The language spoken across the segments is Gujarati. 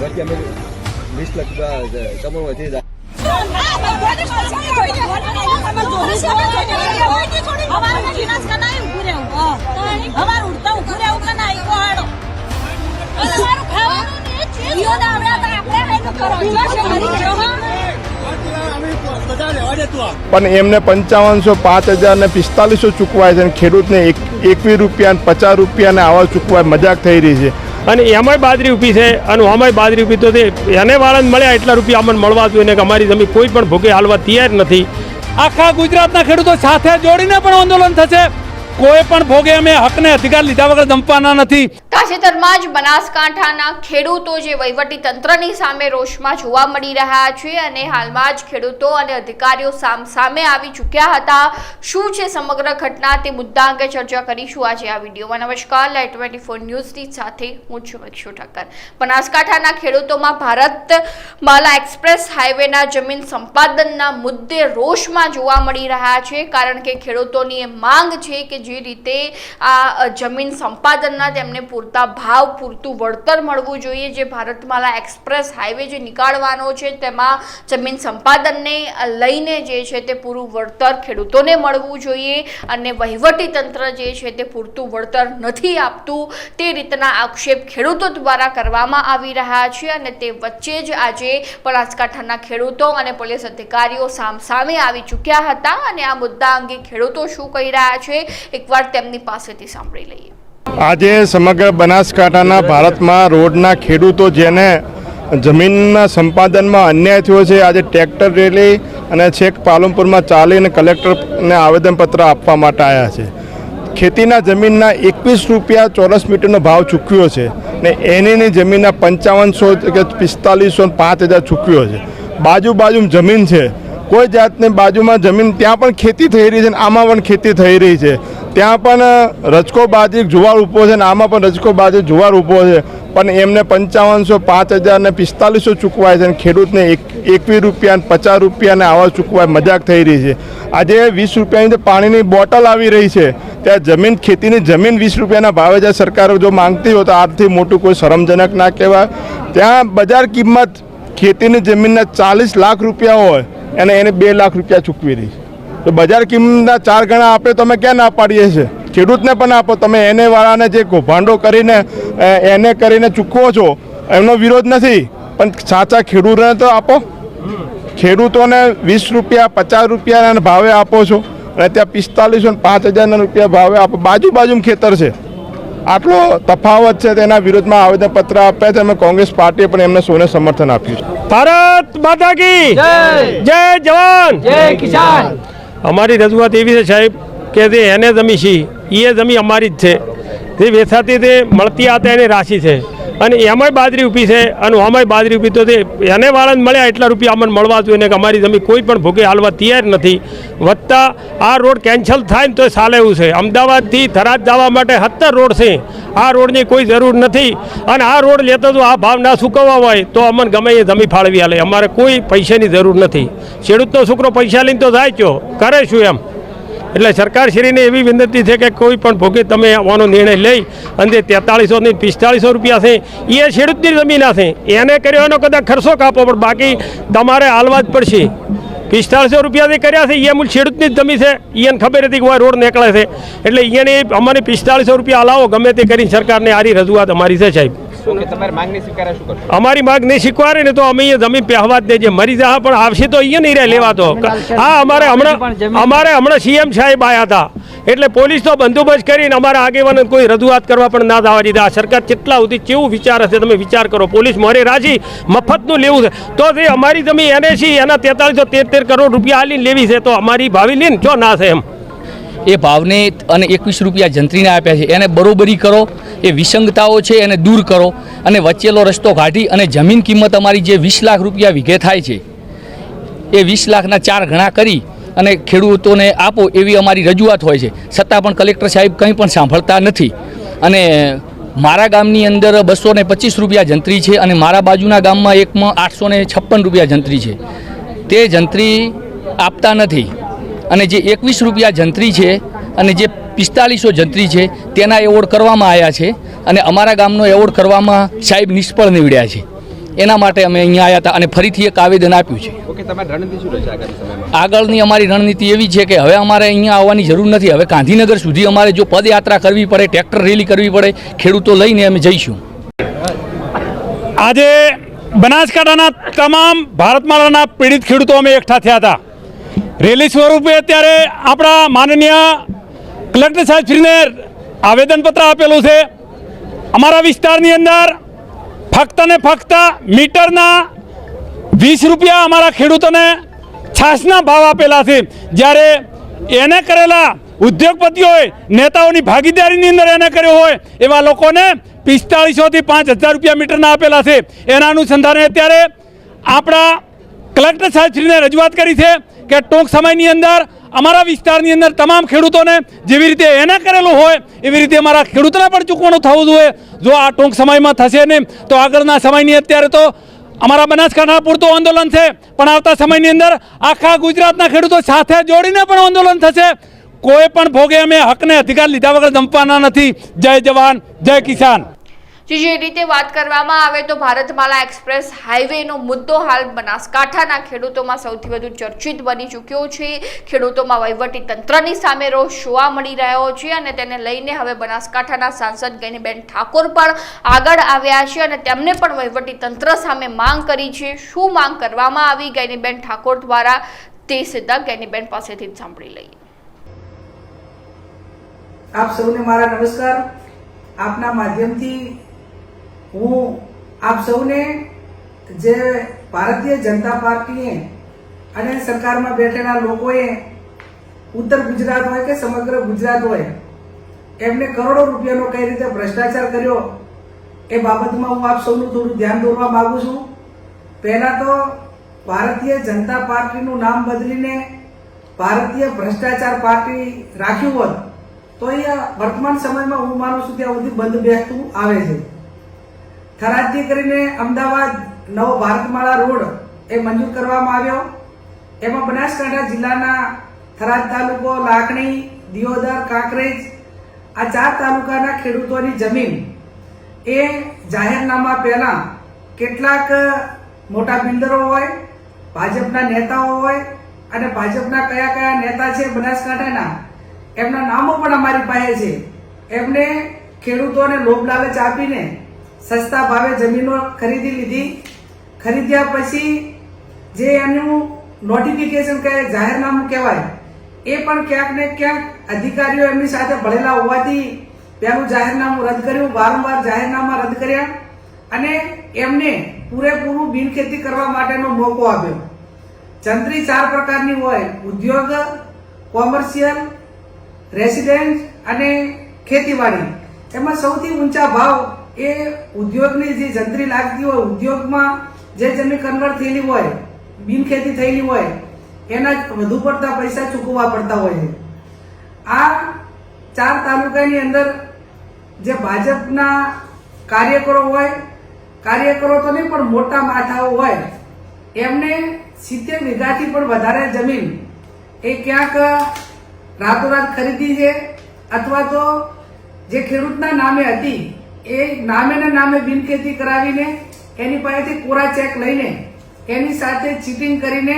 વચ્ચે અમે વીસ લાખ કમાવાથી જ. પણ એમને પંચાવનસો, પાંચ હજાર ને પિસ્તાલીસો ચૂકવાય છે ખેડૂતને એકવીસ રૂપિયા પચાસ રૂપિયા ને આવા ચૂકવાય મજાક થઈ રહી છે. અને એમાંય બાજરી ઊભી છે અને આમાંય બાજરી ઊભી તો તે એને વાળાને મળ્યા એટલા રૂપિયા અમને મળવા જોઈએ ને કે અમારી જમીન કોઈ પણ ભોગે હાલવા તૈયાર નથી. આખા ગુજરાતના ખેડૂતો સાથે જોડીને પણ આંદોલન થશે. કોઈ પણ ભોગે અમે હકને અધિકાર લીધા વગર દંપાના નથી. તાજેતરમાં જ બનાસકાંઠાના ખેડૂતો જે વહીવટી તંત્રની સામે રોષમાં જોવા મળી રહ્યા છે અને હાલમાં જ ખેડૂતો અને અધિકારીઓ સામ સામે આવી ચૂક્યા હતા. શું છે સમગ્ર ઘટના તે મુદ્દા અંગે ચર્ચા કરીશું. આજે આ વિડીયોમાં નમસ્કાર. લાઈટ ટ્વેન્ટી ફોર ન્યૂઝની સાથે હું છું અક્ષુ ઠક્કર. બનાસકાંઠાના ખેડૂતોમાં ભારત માલા એક્સપ્રેસ હાઈવેના જમીન સંપાદનના મુદ્દે રોષમાં જોવા મળી રહ્યા છે. કારણ કે ખેડૂતોની એ માંગ છે કે જે રીતે આ જમીન સંપાદનના તેમને પૂરતા ભાવ, પૂરતું વળતર મળવું જોઈએ જે ભારતમાલા એક્સપ્રેસ હાઈવે જે નીકાળવાનો છે, તેમાં જમીન સંપાદનને લઈને જે છે તે પૂરું વળતર ખેડૂતોને મળવું જોઈએ અને વહીવટી તંત્ર જે છે તે પૂરતું વળતર નથી આપતું, તે રીતના આક્ષેપ ખેડૂતો દ્વારા કરવામાં આવી રહ્યા છે અને તે વચ્ચે જ આજે બનાસકાંઠાના ખેડૂતો અને પોલીસ અધિકારીઓ સામ સામે આવી ચૂક્યા હતા અને આ મુદ્દા અંગે ખેડૂતો શું કહી રહ્યા છે, એકવાર તેમની પાસેથી સાંભળી લઈએ. આજે સમગ્ર બનાસકાંઠાના ભારતમાં રોડના ખેડૂતો જેને જમીનના સંપાદનમાં અન્યાય થયો છે, આજે ટ્રેક્ટર રેલી અને છેક પાલનપુરમાં ચાલીને કલેક્ટરને આવેદનપત્ર આપવા માટે આવ્યા છે. ખેતીના જમીનના એકવીસ રૂપિયા ચોરસ મીટરનો ભાવ ચૂકવ્યો છે ને એનીની જમીનના પંચાવનસો કે પિસ્તાલીસો પાંચ હજાર ચૂકવ્યો છે. બાજુ બાજુ જમીન છે. કોઈ જાતની બાજુમાં જમીન, ત્યાં પણ ખેતી થઈ રહી છે ને આમાં પણ ખેતી થઈ રહી છે. ત્યાં પણ રજકો બાજી જુવાર ઊભો છે ને આમાં પણ રજકો બાજી જુવાર ઊભો છે. પણ એમને પંચાવનસો, પાંચ હજાર ને પિસ્તાલીસો ચૂકવાય છે અને ખેડૂતને એક, એકવીસ રૂપિયા ને પચાસ રૂપિયા ને આવા ચૂકવાય, મજાક થઈ રહી છે. આજે વીસ રૂપિયાની જે પાણીની બોટલ આવી રહી છે, ત્યાં જમીન, ખેતીની જમીન વીસ રૂપિયાના ભાવે જે સરકાર જો માંગતી હોય તો આથી મોટું કોઈ શરમજનક ના કહેવાય. ત્યાં બજાર કિંમત ખેતીની જમીનના ચાલીસ લાખ રૂપિયા હોય અને એને બે લાખ રૂપિયા ચૂકવી દઈશ. તો બજાર કિંમતના ચાર ગણા આપણે તમે ક્યાં ના પાડીએ છીએ? ખેડૂતને પણ આપો, તમે એને વાળાને જે કૌભાંડો કરીને એને કરીને ચૂકવો છો એમનો વિરોધ નથી. પણ સાચા ખેડૂતોને તો આપો. ખેડૂતોને વીસ રૂપિયા, પચાસ રૂપિયાના ભાવે આપો છો. અને ત્યાં પિસ્તાલીસો પાંચ હજારના રૂપિયા ભાવે આપો. બાજુ બાજુમાં ખેતર છે. આટલો તફાવત છે તેના વિરોધમાં આવેદનપત્ર આપ્યા છે. અમે કોંગ્રેસ પાર્ટીએ પણ એમને સોને સમર્થન આપ્યું છે. ભારત માતા કી જય. જવાન. જય કિસાન. અમારી રજૂઆત એવી છે સાહેબ કે જે એને જમી છે એ જમી અમારી જ છે. તે વેચાતી તે મળતી આ એની રાશિ છે. અને એમાંય બાજરી ઊભી છે અને આમાંય બાજરી ઊભી તો એને વાળાને મળ્યા એટલા રૂપિયા અમને મળવા જોઈએ કે અમારી જમીન કોઈ પણ ભોગે હાલવા તૈયાર નથી. વધતા આ રોડ કેન્સલ થાય ને તો ચાલે એવું છે. અમદાવાદથી થરાદ જવા માટે સત્તર રોડ છે. આ રોડની કોઈ જરૂર નથી. અને આ રોડ લેતો તો આ ભાવ ના ચૂકવવા હોય તો અમને ગમે એ જમી ફાળવી હાલે. અમારે કોઈ પૈસાની જરૂર નથી. ખેડૂતનો છોકરો પૈસા લઈને તો જાય છો કરે શું એમ? એટલે સરકારશ્રીને એવી વિનંતી છે કે કોઈ પણ ભોગે તમે આવવાનો નિર્ણય લઈ અને તેતાળીસો ને પિસ્તાળીસો રૂપિયા છે, એ ખેડૂતની જમીન હશે. એને કર્યો એનો કદાચ ખર્ચો કાપો, પણ બાકી તમારે હાલવા જ પડશે. પિસ્તાળીસો રૂપિયાથી કર્યા છે, એ મૂળ ખેડૂતની જ જમીન છે. એને ખબર હતી કે આ રોડ નીકળે છે. એટલે એને અમારે પિસ્તાળીસો રૂપિયા હલાવો ગમે તે કરીને સરકારને આરી રજૂઆત અમારી છે સાહેબ. અમારી માંગ નહીં સ્વીકારે ને તો અમે અહીંયા જમીન પહેવા જ દેજે મરી જા પણ આવશે તો અહીંયા નહીં રહે લેવા તો. હા અમારે હમણાં અમારે હમણાં સીએમ સાહેબ આવ્યા હતા. એટલે પોલીસ તો બંદોબસ્ત કરીને અમારા આગેવાનોને કોઈ રજૂઆત કરવા પણ ના દાવા દીધા. સરકાર કેટલા સુધી કેવું વિચાર હશે તમે વિચાર કરો. પોલીસ મોરે રાજી મફતનું લેવું છે. તો તે અમારી જમીન એને છે એના તેતાલીસો તેર કરોડ રૂપિયા હાલીને લેવી છે તો અમારી ભાવી લઈને જો ના છે એમ. એ ભાવને અને એકવીસ રૂપિયા જંત્રીને આપ્યા છે. એને બરોબરી કરો, એ વિસંગતાઓ છે એને દૂર કરો અને વચ્ચેલો રસ્તો કાઢી અને જમીન કિંમત અમારી જે વીસ લાખ રૂપિયા વીઘે થાય છે, એ વીસ લાખના ચાર ગણા કરી અને ખેડૂતોને આપો એવી અમારી રજૂઆત હોય છે. છતાં પણ કલેક્ટર સાહેબ કંઈ પણ સાંભળતા નથી. અને મારા ગામની અંદર બસો ને પચીસ રૂપિયા જંત્રી છે અને મારા બાજુના ગામમાં એકમાં આઠસો ને છપ્પન રૂપિયા જંત્રી છે. તે જંત્રી આપતા નથી. અને જે એકવીસ રૂપિયા જંત્રી છે અને જે પિસ્તાલીસો જંત્રી છે તેના એવોર્ડ કરવામાં આવ્યા છે અને અમારા ગામનો એવોર્ડ કરવામાં સાહેબ નિષ્ફળ નીવડ્યા છે. એના માટે અમે અહીંયા આવ્યા હતા અને ફરીથી એક આવેદન આપ્યું છે. ઓકે તમારી રણનીતિ શું રહેશે આગામી સમયમાં? આગળની અમારી રણનીતિ એવી છે કે હવે અમારે અહીંયા આવવાની જરૂર નથી. હવે ગાંધીનગર સુધી અમારે જો પદયાત્રા કરવી પડે ટ્રેક્ટર રેલી કરવી પડે ખેડૂતો લઈને અમે જઈશું. આજે બનાસકાંઠાના તમામ ભારતમાળાના પીડિત ખેડૂતો અમે એકઠા થયા હતા. રેલી સ્વરૂપે અત્યારે આપણા માનનીય કલેક્ટર સાહેબ શ્રીને આવેદનપત્ર આપેલું છે. અમારા વિસ્તારની અંદર ફક્ત ને ફક્ત મીટરના વીસ રૂપિયા અમારા ખેડૂતોને છાસના ભાવ આપેલા છે. જ્યારે એને કરેલા ઉદ્યોગપતિઓએ નેતાઓની ભાગીદારીની અંદર એને કર્યો હોય એવા લોકોને પિસ્તાળીસોથી પાંચ હજાર રૂપિયા મીટરના આપેલા છે. એના અનુસંધાને અત્યારે આપણા કલેક્ટર સાહેબશ્રીને રજૂઆત કરી છે. કે ટૂંક સમયની અંદર અમારા વિસ્તારની અંદર તમામ ખેડૂતોને જેવી રીતે એને કરેલું હોય, એવી રીતે અમારા ખેડૂતોને પણ ચૂકવણું થવું જોઈએ. જો આ ટૂંક સમયમાં થશે નહીં, તો આગળના સમયની અત્યારે તો અમારા બનાસકાંઠા પૂરતું આંદોલન છે, પણ આવતા સમયની અંદર આખા ગુજરાતના ખેડૂતો સાથે જોડીને પણ આંદોલન થશે. કોઈ પણ ભોગે અમે હકને અધિકાર લીધા વગર દંપવાના નથી. જય જવાન, જય કિસાન. જે રીતે વાત કરવામાં આવે તો ભારતમાલા એક્સપ્રેસ હાઈવેનો મુદ્દો હાલ બનાસકાંઠાના ખેડૂતોમાં સૌથી વધુ ચર્ચિત બની ચૂક્યો છે. ખેડૂતોમાં વહીવટી તંત્રની સામે રોષ જોવા મળી રહ્યો છે અને તેને લઈને હવે બનાસકાંઠાના સાંસદ ગેનીબેન ઠાકોર પણ આગળ આવ્યા છે અને તેમને પણ વહીવટી તંત્ર સામે માંગ કરી છે. શું માંગ કરવામાં આવી ગેનીબેન ઠાકોર દ્વારા તે સીધા ગેનીબેન પાસેથી સાંભળી લઈએ. આપ સૌને મારા નમસ્કાર. આપના માધ્યમથી હું આપ સૌને જે ભારતીય જનતા પાર્ટીએ અને સરકારમાં બેઠેલા લોકોએ ઉત્તર ગુજરાત હોય કે સમગ્ર ગુજરાત હોય, એમને કરોડો રૂપિયાનો કઈ રીતે ભ્રષ્ટાચાર કર્યો, એ બાબતમાં હું આપ સૌનું થોડું ધ્યાન દોરવા માંગુ છું. પહેલાં તો ભારતીય જનતા પાર્ટીનું નામ બદલીને ભારતીય ભ્રષ્ટાચાર પાર્ટી રાખ્યું હોત, તો એ વર્તમાન સમયમાં હું માનું છું ત્યાં સુધી બંધ બેસતું આવે છે. થરાદથી કરીને અમદાવાદ નવો ભારતમાળા રોડ એ મંજૂર કરવામાં આવ્યો. એમાં બનાસકાંઠા જિલ્લાના થરાદ તાલુકો લાખણી, દિયોદર, કાંકરેજ આ ચાર તાલુકાના ખેડૂતોની જમીન એ જાહેરનામા પહેલા કેટલાક મોટા બિલ્ડરો હોય, ભાજપના નેતાઓ હોય અને ભાજપના કયા કયા નેતા છે બનાસકાંઠાના, એમના નામો પણ અમારી પાસે છે. એમને ખેડૂતોને લોભ લાલચ આપીને સસ્તા ભાવે જમીનો ખરીદી લીધી. ખરીદ્યા પછી જે એનું નોટિફિકેશન કહે જાહેરનામું કહેવાય, એ પણ ક્યાંક ને ક્યાંક અધિકારીઓ એમની સાથે ભળેલા હોવાથી પહેલું જાહેરનામું રદ કર્યું. વારંવાર જાહેરનામા રદ કર્યા અને એમને પૂરેપૂરું બિનખેતી કરવા માટેનો મોકો આપ્યો. જંત્રી ચાર પ્રકારની હોય, ઉદ્યોગ, કોમર્શિયલ, રેસિડેન્ટ અને ખેતીવાડી. એમાં સૌથી ઊંચા ભાવ એ ઉદ્યોગની જે જંત્રી લાગતી હોય, ઉદ્યોગમાં જે જમીન કન્વર્ટ થયેલી હોય, બિનખેતી થયેલી હોય, એના વધુ પડતા પૈસા ચૂકવવા પડતા હોય છે. આ ચાર તાલુકાની અંદર જે ભાજપના કાર્યકરો હોય, કાર્યકરો તો નહીં, પણ મોટા માથાઓ હોય, એમને સિત્તેર વીઘાથી પણ વધારે જમીન એ ક્યાંક રાતોરાત ખરીદી છે, અથવા તો જે ખેડૂતના નામે હતી એ નામે ને નામે બિનખેતી કરાવીને, એની પાસેથી કોરા ચેક લઈને, એની સાથે ચીટિંગ કરીને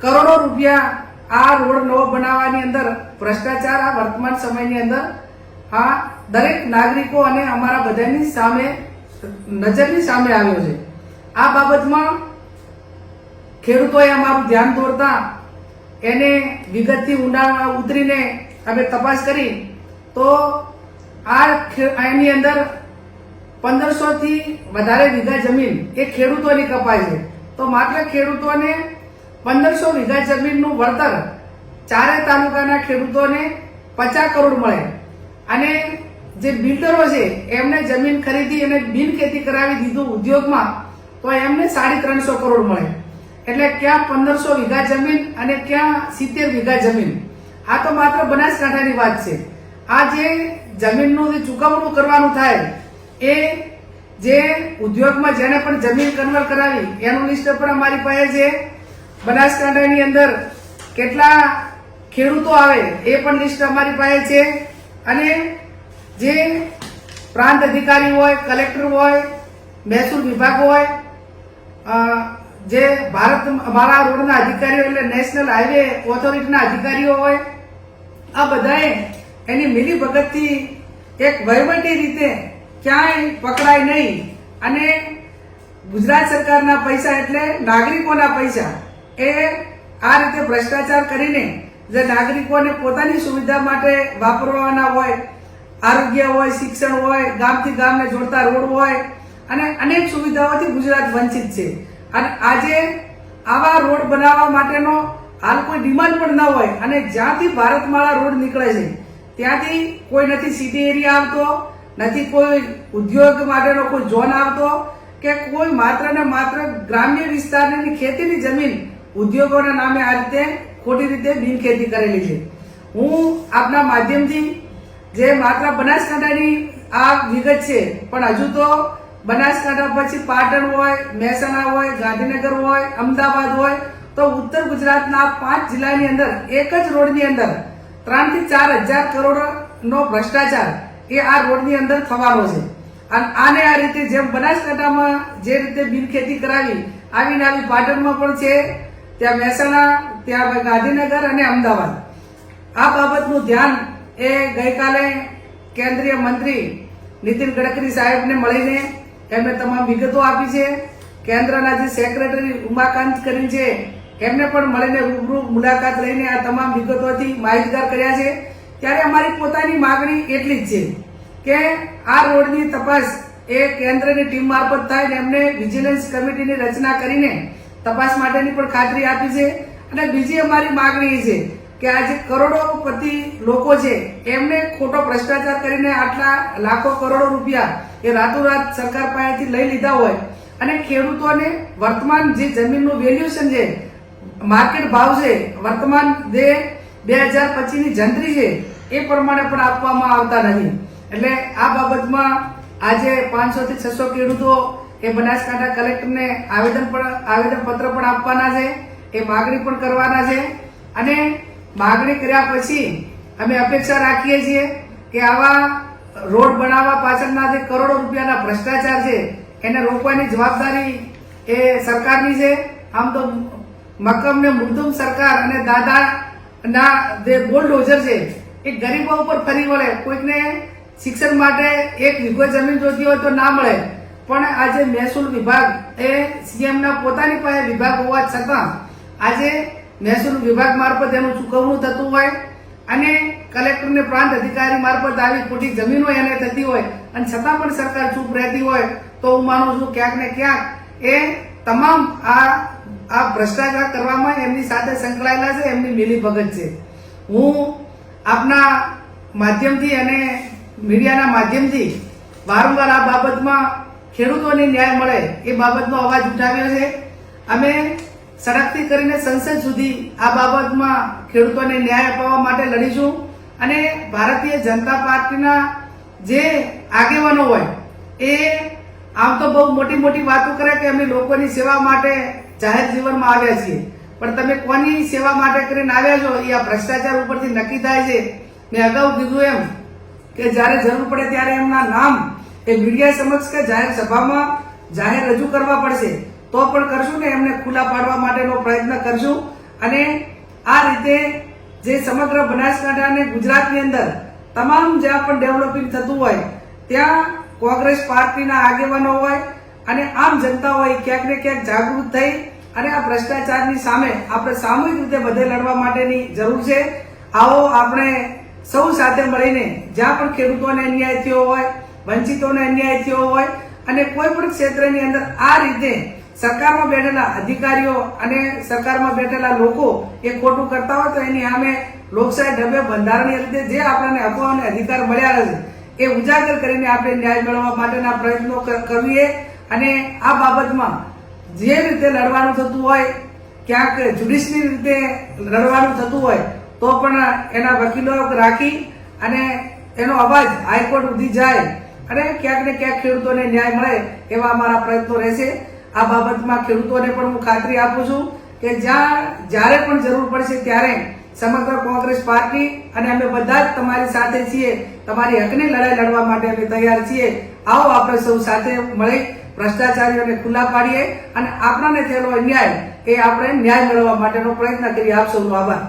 કરોડો રૂપિયા આ રોડ નવો બનાવવાની અંદર, ભ્રષ્ટાચાર આ વર્તમાન સમયની અંદર આ દરેક નાગરિકો અને અમારા બધાની સામે, નજરની સામે આવ્યો છે. આ બાબતમાં ખેડૂતોએ અમારું ધ્યાન દોરતા એને વિગતથી ઊંડાણ ઉતરીને અમે તપાસ કરી, તો આ એની અંદર પંદરસો થી વધારે વીઘા જમીન, એ ખેડૂતોની કપાય છે. તો માત્ર ખેડૂતોને પંદરસો વીઘા જમીનનું વળતર ચારે તાલુકાના ખેડૂતોને પચાસ કરોડ મળે. અને જે બિલ્ડરો છે, એમને જમીન ખરીદી અને બિન ખેતી કરાવી દીધું ઉદ્યોગમાં, તો એમને સાડી ત્રણસો કરોડ મળે. એટલે ક્યાં પંદરસો વીઘા જમીન અને ક્યાં સિત્તેર વીઘા જમીન? આ તો માત્ર બનાસકાંઠાની વાત છે. આ જે જમીનનું જે ચુકવણું કરવાનું થાય, એ જે ઉદ્યોગમાં જેને પણ જમીન કન્વર્ટ કરાવી, એનું લિસ્ટ પણ અમારી પાસે છે બનાસકાંઠાની અંદર કેટલા ખેડૂતો આવે, એ પણ લિસ્ટ અમારી પાસે છે. અને જે પ્રાંત અધિકારી હોય કલેક્ટર હોય, મહેસૂલ વિભાગ હોય જે ભારત, અમારા રોડના અધિકારીઓ એટલે નેશનલ હાઈવે ઓથોરિટીના અધિકારીઓ હોય, આ બધાએ એની મિલી ભગતથી એક વહીવટી રીતે ક્યાંય પકડાય નહીં. અને ગુજરાત સરકારના પૈસા એટલે નાગરિકોના પૈસા. એ આ રીતે ભ્રષ્ટાચાર કરીને જે નાગરિકોને પોતાની સુવિધા માટે વાપરવાના હોય, આરોગ્ય હોય, શિક્ષણ હોય, ગામથી ગામને જોડતા રોડ હોય, અને અનેક સુવિધાઓથી ગુજરાત વંચિત છે. અને આજે આવા રોડ બનાવવા માટેનો હાલ કોઈ ડિમાન્ડ પણ ન હોય અને જ્યાંથી ભારતમાળા રોડ નીકળે છે ત્યાંથી કોઈ નથી સિટી એરિયા આવતો, નથી કોઈ ઉદ્યોગ માટેનો કોઈ ઝોન આવતો, કે કોઈ માત્ર ને માત્ર ગ્રામ્ય વિસ્તારની ખેતીની જમીન ઉદ્યોગોના નામે આ રીતે ખોટી રીતે બિનખેતી કરેલી છે. હું આપના માધ્યમથી જે માત્ર બનાસકાંઠાની આ વિગત છે, પણ હજુ તો બનાસકાંઠા પછી પાટણ હોય, મહેસાણા હોય, ગાંધીનગર હોય, અમદાવાદ હોય, તો ઉત્તર ગુજરાતના પાંચ જિલ્લાની અંદર, એક જ રોડની અંદર ત્રણથી ચાર હજાર કરોડનો ભ્રષ્ટાચાર એ આ રોડની અંદર થવાનો છે. અને આને આ રીતે જેમ બનાસકાંઠામાં જે રીતે બિનખેતી કરાવી, આવીને આવી પાટણમાં પણ છે, ત્યાં મહેસાણા, ત્યાં ગાંધીનગર અને અમદાવાદ. આ બાબતનું ધ્યાન એ ગઈકાલે કેન્દ્રીય મંત્રી નીતિન ગડકરી સાહેબને મળીને એમને તમામ વિગતો આપી છે. કેન્દ્રના જે સેક્રેટરી ઉમાકાંત કરીને છે એમને પણ મળીને રૂબરૂ મુલાકાત લઈને આ તમામ વિગતોથી માહિતગાર કર્યા છે. ત્યારે અમારી પોતાની માગણી એટલી જ છે કે આ રોડની તપાસ એ કેન્દ્રની ટીમ મારફત થાય ને એમને વિજિલન્સ કમિટીની રચના કરીને તપાસ માટેની પણ ખાતરી આપી છે. અને બીજી અમારી માગણી એ છે કે આ જે કરોડોપતિ લોકો છે, એમને ખોટો ભ્રષ્ટાચાર કરીને આટલા લાખો કરોડો રૂપિયા એ રાતોરાત સરકાર પાસેથી લઈ લીધા હોય. અને ખેડૂતોને વર્તમાન જે જમીનનું વેલ્યુએશન છે માર્કેટ ભાવ છે, વર્તમાન જે બે હજાર પચીસની જંત્રી છે, એ પ્રમાણે પણ આપવામાં આવતા નથી. એટલે આ બાબતમાં આજે પાંચસો થી છસો ખેડૂતો એ બનાસકાંઠા કલેક્ટરને આવેદન પણ, આવેદનપત્ર પણ આપવાના છે, એ માગણી પણ કરવાના છે. અને માગણી કર્યા પછી અમે અપેક્ષા રાખીએ છીએ કે આવા રોડ બનાવવા પાછળના જે કરોડો રૂપિયાના ભ્રષ્ટાચાર છે, એને રોકવાની જવાબદારી એ સરકારની છે. આમ તો મક્કમ ને મૃદુમ સરકાર અને દાદા ના જે બોલડોઝર છે, એ ગરીબો ઉપર ફરી વળે. કોઈકને શિક્ષણ માટે એક વીઘો જમીન જોતી હોય તો ના મળે. પણ આજે મહેસૂલ વિભાગ, એ સીએમ ના પોતાની પાસે વિભાગ હોવા છતાં આજે મહેસૂલ વિભાગ મારફત એનું ચૂકવણું થતું હોય અને કલેક્ટર ને પ્રાંત અધિકારી મારફત આવી ખોટી જમીનો એને થતી હોય અને છતાં પણ સરકાર ચૂપ રહેતી હોય, તો હું માનું છું ક્યાંક ને ક્યાંક એ તમામ આ આ ભ્રષ્ટાચાર કરવામાં એમની સાથે સંકળાયેલા છે, એમની મિલી ભગત છે. હું આપના માધ્યમથી અને મીડિયાના માધ્યમથી વારંવાર આ બાબતમાં ખેડૂતોને ન્યાય મળે એ બાબતનો અવાજ ઉઠાવ્યો છે. અમે સડકથી કરીને સંસદ સુધી આ બાબતમાં ખેડૂતોને ન્યાય અપાવવા માટે લડીશું અને ભારતીય જનતા પાર્ટીના જે આગેવાનો હોય, એ આમ તો બહુ મોટી મોટી વાતો કરે કે અમે લોકોની સેવા માટે જાહેર જીવનમાં આવ્યા છીએ. પણ તમે કોની સેવા માટે કરીને આવ્યા છો? એ આ ભ્રષ્ટાચાર ઉપરથી નક્કી થાય છે. મેં અગાઉ કીધું એમ કે જ્યારે જરૂર પડે ત્યારે એમના નામ એ મીડિયા સમક્ષ કે જાહેર સભામાં જાહેર રજૂ કરવા પડશે. તો પણ કરશું ને એમને ખુલ્લા પાડવા માટેનો પ્રયત્ન કરશું. અને આ રીતે જે સમગ્ર બનાસકાંઠા અને ગુજરાતની અંદર તમામ જ્યાં પણ ડેવલપિંગ થતું હોય, ત્યાં કોંગ્રેસ પાર્ટીના આગેવાનો હોય અને આમ જનતા હોય ક્યાંક ને ક્યાંક જાગૃત થઈ અને આ ભ્રષ્ટાચારની સામે આપણે સામૂહિક રીતે બધે લડવા માટેની જરૂર છે. આવો આપણે સૌ સાથે મળીને જ્યાં પણ ખેડૂતોને અન્યાય થયો હોય, વંચિતોને અન્યાય થયો હોય અને કોઈ પણ ક્ષેત્રની અંદર આ રીતે સરકારમાં બેઠેલા અધિકારીઓ અને સરકારમાં બેઠેલા લોકો એ ખોટું કરતા હોય તો એની સામે લોકશાહી ઢબે બંધારણીય રીતે જે આપણને હકો અને અધિકાર મળ્યા છે, એ ઉજાગર કરીને આપણે ન્યાય મેળવવા માટેના પ્રયત્નો કરીએ અને આ બાબતમાં જે રીતે લડવાનું થતું હોય, ક્યાંક જ્યુડિશની રીતે લડવાનું થતું હોય, તો પણ એના વકીલો રાખી અને એનો અવાજ હાઈકોર્ટ સુધી જાય અને ક્યાંક ને ક્યાંક ખેડૂતોને ન્યાય મળે એવા અમારા પ્રયત્નો રહેશે. આ બાબતમાં ખેડૂતોને પણ હું ખાતરી આપું છું કે જ્યાં જ્યારે પણ જરૂર પડશે ત્યારે સમગ્ર કોંગ્રેસ પાર્ટી અને અમે બધા જ તમારી સાથે છીએ, તમારી હકની લડાઈ લડવા માટે અમે તૈયાર છીએ. આવો આપણે સૌ સાથે મળી ભ્રષ્ટાચારીઓને ખુલ્લા પાડીએ અને આપણાને થયેલો અન્યાય એ આપણે ન્યાય મેળવવા માટેનો પ્રયત્ન કરીએ. આપ સૌનો આભાર.